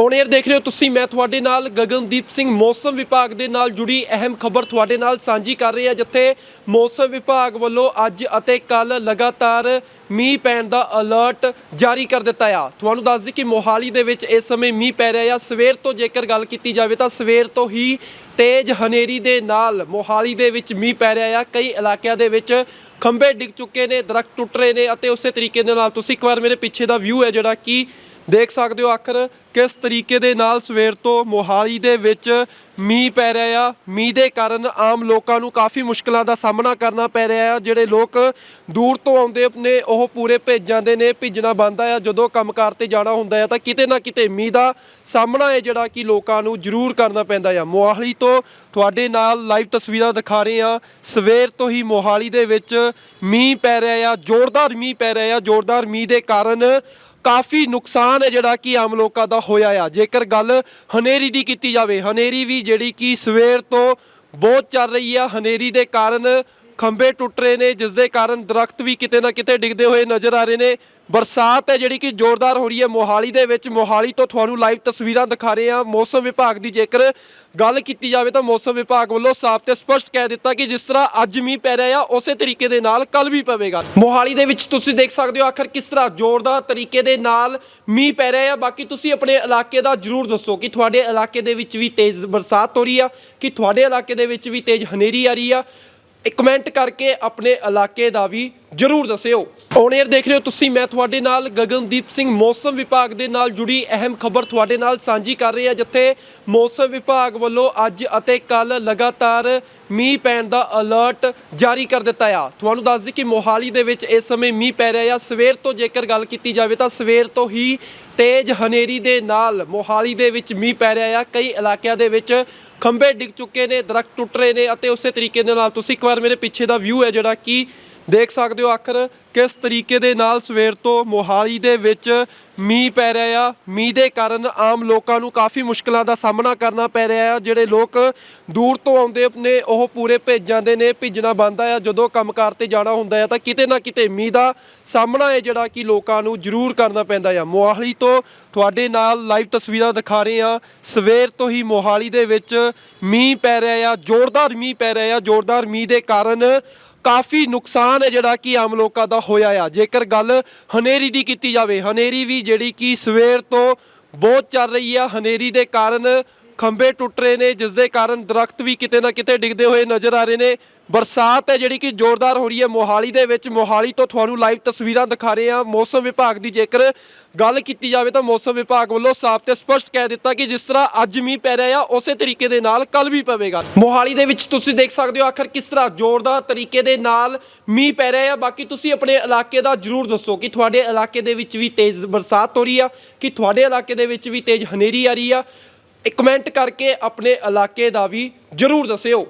On air ਦੇਖ ਰਹੇ ਹੋ ਤੁਸੀਂ, ਮੈਂ ਤੁਹਾਡੇ ਨਾਲ ਗਗਨਦੀਪ ਸਿੰਘ, ਮੌਸਮ ਵਿਭਾਗ ਦੇ ਨਾਲ ਜੁੜੀ ਅਹਿਮ ਖਬਰ ਤੁਹਾਡੇ ਨਾਲ ਸਾਂਝੀ ਕਰ ਰਹੀ ਹਾਂ, ਜਿੱਥੇ ਮੌਸਮ ਵਿਭਾਗ ਵੱਲੋਂ ਅੱਜ ਅਤੇ ਕੱਲ ਲਗਾਤਾਰ ਮੀਂਹ ਪੈਣ ਦਾ ਅਲਰਟ ਜਾਰੀ ਕਰ ਦਿੱਤਾ ਆ। ਤੁਹਾਨੂੰ ਦੱਸ ਦਈਏ ਕਿ ਮੋਹਾਲੀ ਦੇ ਵਿੱਚ ਇਸ ਸਮੇਂ ਮੀਂਹ ਪੈ ਰਿਹਾ ਆ। ਸਵੇਰ ਤੋਂ ਜੇਕਰ ਗੱਲ ਕੀਤੀ ਜਾਵੇ ਤਾਂ ਸਵੇਰ ਤੋਂ ਹੀ ਤੇਜ਼ ਹਨੇਰੀ ਦੇ ਨਾਲ ਮੋਹਾਲੀ ਦੇ ਵਿੱਚ ਮੀਂਹ ਪੈ ਰਿਹਾ ਆ। ਕਈ ਇਲਾਕਿਆਂ ਦੇ ਵਿੱਚ ਖੰਭੇ ਡਿੱਗ ਚੁੱਕੇ ਨੇ, ਦਰਖਤ ਟੁੱਟ ਰਹੇ ਨੇ ਅਤੇ ਉਸੇ ਤਰੀਕੇ ਦੇ ਨਾਲ ਤੁਸੀਂ ਇੱਕ ਵਾਰ ਮੇਰੇ ਪਿੱਛੇ ਦਾ ਵਿਊ ਹੈ ਜਿਹੜਾ ਕਿ ਦੇਖ ਸਕਦੇ ਹੋ ਆਖਰ ਕਿਸ ਤਰੀਕੇ ਦੇ ਨਾਲ ਸਵੇਰ ਤੋਂ ਮੋਹਾਲੀ ਦੇ ਵਿੱਚ ਮੀਂਹ ਪੈ ਰਿਹਾ ਆ। ਮੀਂਹ ਦੇ ਕਾਰਨ ਆਮ ਲੋਕਾਂ ਨੂੰ ਕਾਫੀ ਮੁਸ਼ਕਲਾਂ ਦਾ ਸਾਹਮਣਾ ਕਰਨਾ ਪੈ ਰਿਹਾ ਆ। ਜਿਹੜੇ ਲੋਕ ਦੂਰ ਤੋਂ ਆਉਂਦੇ ਨੇ, ਉਹ ਪੂਰੇ ਭੇਜ ਜਾਂਦੇ ਨੇ, ਭਿੱਜਣਾ ਬੰਦਾ ਆ। ਜਦੋਂ ਕੰਮਕਾਰ ਤੇ ਜਾਣਾ ਹੁੰਦਾ ਆ, ਤਾਂ ਕਿਤੇ ਨਾ ਕਿਤੇ ਮੀਂਹ ਦਾ ਸਾਹਮਣਾ ਹੈ ਜਿਹੜਾ ਕਿ ਲੋਕਾਂ ਨੂੰ ਜ਼ਰੂਰ ਕਰਨਾ ਪੈਂਦਾ ਆ। ਮੋਹਾਲੀ ਤੋਂ ਤੁਹਾਡੇ ਨਾਲ ਲਾਈਵ ਤਸਵੀਰਾਂ ਦਿਖਾ ਰਹੇ ਆ। ਸਵੇਰ ਤੋਂ ਹੀ ਮੋਹਾਲੀ ਦੇ ਵਿੱਚ ਮੀਂਹ ਪੈ ਰਿਹਾ ਆ। ਜ਼ੋਰਦਾਰ ਮੀਂਹ ਪੈ ਰਿਹਾ ਆ। ਜ਼ੋਰਦਾਰ ਮੀਂਹ ਦੇ ਕਾਰਨ ਕਾਫੀ ਨੁਕਸਾਨ ਹੈ ਜਿਹੜਾ ਕਿ ਆਮ ਲੋਕਾਂ ਦਾ ਹੋਇਆ ਆ। ਜੇਕਰ ਗੱਲ ਹਨੇਰੀ ਦੀ ਕੀਤੀ ਜਾਵੇ, ਹਨੇਰੀ ਵੀ ਜਿਹੜੀ ਕਿ ਸਵੇਰ ਤੋਂ ਬਹੁਤ ਚੱਲ ਰਹੀ ਆ। ਹਨੇਰੀ ਦੇ ਕਾਰਨ ਖੰਭੇ ਟੁੱਟ ਰਹੇ ਨੇ ਜਿਸ ਦੇ ਕਾਰਨ ਦਰਖਤ ਵੀ ਕਿਤੇ ਨਾ ਕਿਤੇ ਡਿੱਗਦੇ ਹੋਏ ਨਜ਼ਰ ਆ ਰਹੇ ਨੇ। ਬਰਸਾਤ ਹੈ ਜਿਹੜੀ ਕਿ ਜ਼ੋਰਦਾਰ ਹੋ ਰਹੀ ਹੈ ਮੋਹਾਲੀ ਦੇ ਵਿੱਚ। ਮੋਹਾਲੀ ਤੋਂ ਤੁਹਾਨੂੰ ਲਾਈਵ ਤਸਵੀਰਾਂ ਦਿਖਾ ਰਹੇ ਹਾਂ। ਮੌਸਮ ਵਿਭਾਗ ਦੀ ਜੇਕਰ ਗੱਲ ਕੀਤੀ ਜਾਵੇ ਤਾਂ ਮੌਸਮ ਵਿਭਾਗ ਵੱਲੋਂ ਸਾਫ਼ ਤੇ ਸਪਸ਼ਟ ਕਹਿ ਦਿੱਤਾ ਕਿ ਜਿਸ ਤਰ੍ਹਾਂ ਅੱਜ ਮੀਂਹ ਪੈ ਰਿਹਾ ਆ, ਉਸੇ ਤਰੀਕੇ ਦੇ ਨਾਲ ਕੱਲ ਵੀ ਪਵੇਗਾ। ਮੋਹਾਲੀ ਦੇ ਵਿੱਚ ਤੁਸੀਂ ਦੇਖ ਸਕਦੇ ਹੋ ਆਖਰ ਕਿਸ ਤਰ੍ਹਾਂ ਜ਼ੋਰਦਾਰ ਤਰੀਕੇ ਦੇ ਨਾਲ ਮੀਂਹ ਪੈ ਰਿਹਾ ਆ। ਬਾਕੀ ਤੁਸੀਂ ਆਪਣੇ ਇਲਾਕੇ ਦਾ ਜਰੂਰ ਦੱਸੋ ਕਿ ਤੁਹਾਡੇ ਇਲਾਕੇ ਦੇ ਵਿੱਚ ਵੀ ਤੇਜ਼ ਬਰਸਾਤ ਹੋ ਰਹੀ ਆ, ਕਿ ਤੁਹਾਡੇ ਇਲਾਕੇ ਦੇ ਵਿੱਚ ਵੀ ਤੇਜ਼ ਹਨੇਰੀ ਆ ਰਹੀ ਆ। ਇੱਕ ਕਮੈਂਟ ਕਰਕੇ ਆਪਣੇ ਇਲਾਕੇ ਦਾ ਵੀ ਜਰੂਰ ਦੱਸਿਓ। ਔਨ 에ਅਰ ਦੇਖ ਰਹੇ ਹੋ ਤੁਸੀਂ, ਮੈਂ ਤੁਹਾਡੇ ਨਾਲ ਗਗਨਦੀਪ ਸਿੰਘ, ਮੌਸਮ ਵਿਭਾਗ ਦੇ ਨਾਲ ਜੁੜੀ ਅਹਿਮ ਖਬਰ ਤੁਹਾਡੇ ਨਾਲ ਸਾਂਝੀ ਕਰ ਰਹੀ ਹਾਂ, ਜਿੱਥੇ ਮੌਸਮ ਵਿਭਾਗ ਵੱਲੋਂ ਅੱਜ ਅਤੇ ਕੱਲ ਲਗਾਤਾਰ ਮੀਂਹ ਪੈਣ ਦਾ ਅਲਰਟ ਜਾਰੀ ਕਰ ਦਿੱਤਾ ਆ। ਤੁਹਾਨੂੰ ਦੱਸ ਦਈਏ ਕਿ ਮੋਹਾਲੀ ਦੇ ਵਿੱਚ ਇਸ ਸਮੇਂ ਮੀਂਹ ਪੈ ਰਿਹਾ ਆ। ਸਵੇਰ ਤੋਂ ਜੇਕਰ ਗੱਲ ਕੀਤੀ ਜਾਵੇ ਤਾਂ ਸਵੇਰ ਤੋਂ ਹੀ ਤੇਜ਼ ਹਨੇਰੀ ਦੇ ਨਾਲ ਮੋਹਾਲੀ ਦੇ ਵਿੱਚ ਮੀਂਹ ਪੈ ਰਿਹਾ ਆ। ਕਈ ਇਲਾਕਿਆਂ ਦੇ ਵਿੱਚ ਖੰਭੇ ਡਿੱਗ ਚੁੱਕੇ ਨੇ, ਦਰਖਤ ਟੁੱਟ ਰਹੇ ਨੇ ਅਤੇ ਉਸੇ ਤਰੀਕੇ ਦੇ ਨਾਲ ਤੁਸੀਂ ਇੱਕ ਵਾਰ ਮੇਰੇ ਪਿੱਛੇ ਦਾ ਵਿਊ ਹੈ ਜਿਹੜਾ ਕਿ ਦੇਖ ਸਕਦੇ ਹੋ ਆਖਰ ਕਿਸ ਤਰੀਕੇ ਦੇ ਨਾਲ ਸਵੇਰ ਤੋਂ ਮੋਹਾਲੀ ਦੇ ਵਿੱਚ ਮੀਂਹ ਪੈ ਰਿਹਾ ਆ। ਮੀਂਹ ਦੇ ਕਾਰਨ ਆਮ ਲੋਕਾਂ ਨੂੰ ਕਾਫੀ ਮੁਸ਼ਕਲਾਂ ਦਾ ਸਾਹਮਣਾ ਕਰਨਾ ਪੈ ਰਿਹਾ ਆ। ਜਿਹੜੇ ਲੋਕ ਦੂਰ ਤੋਂ ਆਉਂਦੇ ਨੇ, ਉਹ ਪੂਰੇ ਭੇਜ ਜਾਂਦੇ ਨੇ, ਭਿੱਜਣਾ ਬੰਦਾ ਆ। ਜਦੋਂ ਕੰਮਕਾਰ ਤੇ ਜਾਣਾ ਹੁੰਦਾ ਆ, ਤਾਂ ਕਿਤੇ ਨਾ ਕਿਤੇ ਮੀਂਹ ਦਾ ਸਾਹਮਣਾ ਹੈ ਜਿਹੜਾ ਕਿ ਲੋਕਾਂ ਨੂੰ ਜ਼ਰੂਰ ਕਰਨਾ ਪੈਂਦਾ ਆ। ਮੋਹਾਲੀ ਤੋਂ ਤੁਹਾਡੇ ਨਾਲ ਲਾਈਵ ਤਸਵੀਰਾਂ ਦਿਖਾ ਰਹੇ ਆ। ਸਵੇਰ ਤੋਂ ਹੀ ਮੋਹਾਲੀ ਦੇ ਵਿੱਚ ਮੀਂਹ ਪੈ ਰਿਹਾ ਆ। ਜ਼ੋਰਦਾਰ ਮੀਂਹ ਪੈ ਰਿਹਾ ਆ। ਜ਼ੋਰਦਾਰ ਮੀਂਹ ਦੇ ਕਾਰਨ ਕਾਫੀ ਨੁਕਸਾਨ ਹੈ ਜਿਹੜਾ ਕਿ ਆਮ ਲੋਕਾਂ ਦਾ ਹੋਇਆ ਆ। ਜੇਕਰ ਗੱਲ ਹਨੇਰੀ ਦੀ ਕੀਤੀ ਜਾਵੇ, ਹਨੇਰੀ ਵੀ ਜਿਹੜੀ ਕਿ ਸਵੇਰ ਤੋਂ ਬਹੁਤ ਚੱਲ ਰਹੀ ਆ। ਹਨੇਰੀ ਦੇ ਕਾਰਨ ਖੰਭੇ ਟੁੱਟ ਰਹੇ ਨੇ ਜਿਸ ਦੇ ਕਾਰਨ ਦਰਖਤ ਵੀ ਕਿਤੇ ਨਾ ਕਿਤੇ ਡਿੱਗਦੇ ਹੋਏ ਨਜ਼ਰ ਆ ਰਹੇ ਨੇ। ਬਰਸਾਤ ਹੈ ਜਿਹੜੀ ਕਿ ਜ਼ੋਰਦਾਰ ਹੋ ਰਹੀ ਹੈ ਮੋਹਾਲੀ ਦੇ ਵਿੱਚ। ਮੋਹਾਲੀ ਤੋਂ ਤੁਹਾਨੂੰ ਲਾਈਵ ਤਸਵੀਰਾਂ ਦਿਖਾ ਰਹੇ ਹਾਂ। ਮੌਸਮ ਵਿਭਾਗ ਦੀ ਜੇਕਰ ਗੱਲ ਕੀਤੀ ਜਾਵੇ ਤਾਂ ਮੌਸਮ ਵਿਭਾਗ ਵੱਲੋਂ ਸਾਫ਼ ਤੇ ਸਪਸ਼ਟ ਕਹਿ ਦਿੱਤਾ ਕਿ ਜਿਸ ਤਰ੍ਹਾਂ ਅੱਜ ਮੀਂਹ ਪੈ ਰਿਹਾ ਆ, ਉਸੇ ਤਰੀਕੇ ਦੇ ਨਾਲ ਕੱਲ ਵੀ ਪਵੇਗਾ। ਮੋਹਾਲੀ ਦੇ ਵਿੱਚ ਤੁਸੀਂ ਦੇਖ ਸਕਦੇ ਹੋ ਆਖਰ ਕਿਸ ਤਰ੍ਹਾਂ ਜ਼ੋਰਦਾਰ ਤਰੀਕੇ ਦੇ ਨਾਲ ਮੀਂਹ ਪੈ ਰਿਹਾ ਆ। ਬਾਕੀ ਤੁਸੀਂ ਆਪਣੇ ਇਲਾਕੇ ਦਾ ਜਰੂਰ ਦੱਸੋ ਕਿ ਤੁਹਾਡੇ ਇਲਾਕੇ ਦੇ ਵਿੱਚ ਵੀ ਤੇਜ਼ ਬਰਸਾਤ ਹੋ ਰਹੀ ਆ, ਕਿ ਤੁਹਾਡੇ ਇਲਾਕੇ ਦੇ ਵਿੱਚ ਵੀ ਤੇਜ਼ ਹਨੇਰੀ ਆ ਰਹੀ ਆ। ਇੱਕ ਕਮੈਂਟ ਕਰਕੇ ਆਪਣੇ ਇਲਾਕੇ ਦਾ ਵੀ ਜਰੂਰ ਦੱਸਿਓ।